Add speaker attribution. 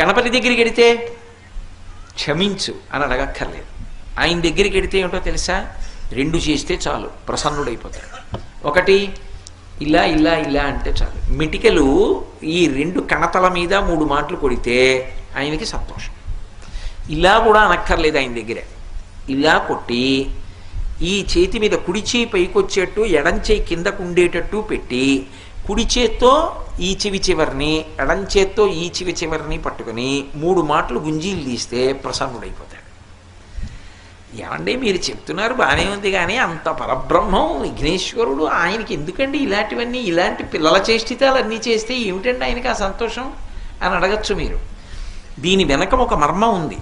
Speaker 1: గణపతి దగ్గరికి వెడితే క్షమించు అని అడగక్కర్లేదు. ఆయన దగ్గరికి వెడితే ఏమిటో తెలుసా? రెండు చేస్తే చాలు ప్రసన్నుడైపోతాడు. ఒకటి ఇలా ఇలా ఇలా అంటే చాలు. మిటికలు ఈ రెండు కణతల మీద మూడు మాటలు కొడితే ఆయనకి సంతోషం. ఇలా కూడా అనక్కర్లేదు ఆయన దగ్గర. ఇలా కొట్టి ఈ చేతి మీద కుడి చేయి పైకొచ్చేట్టు ఎడం చేయి కిందకు ఉండేటట్టు పెట్టి కుడి చేత్తో ఈ చెవి చివరిని ఎడంచేత్తో ఈ చెవి చివరిని పట్టుకుని మూడు మాటలు గుంజీలు తీస్తే ప్రసన్నుడైపోతాడు. ఏమండి మీరు చెప్తున్నారు? బాగానే ఉంది కానీ అంత పరబ్రహ్మం విఘ్నేశ్వరుడు ఆయనకి ఎందుకండి ఇలాంటివన్నీ? ఇలాంటి పిల్లల చేష్టితాలు అన్నీ చేస్తే ఏమిటండి ఆయనకి ఆ సంతోషం? అని అడగచ్చు మీరు. దీని వెనక ఒక మర్మ ఉంది.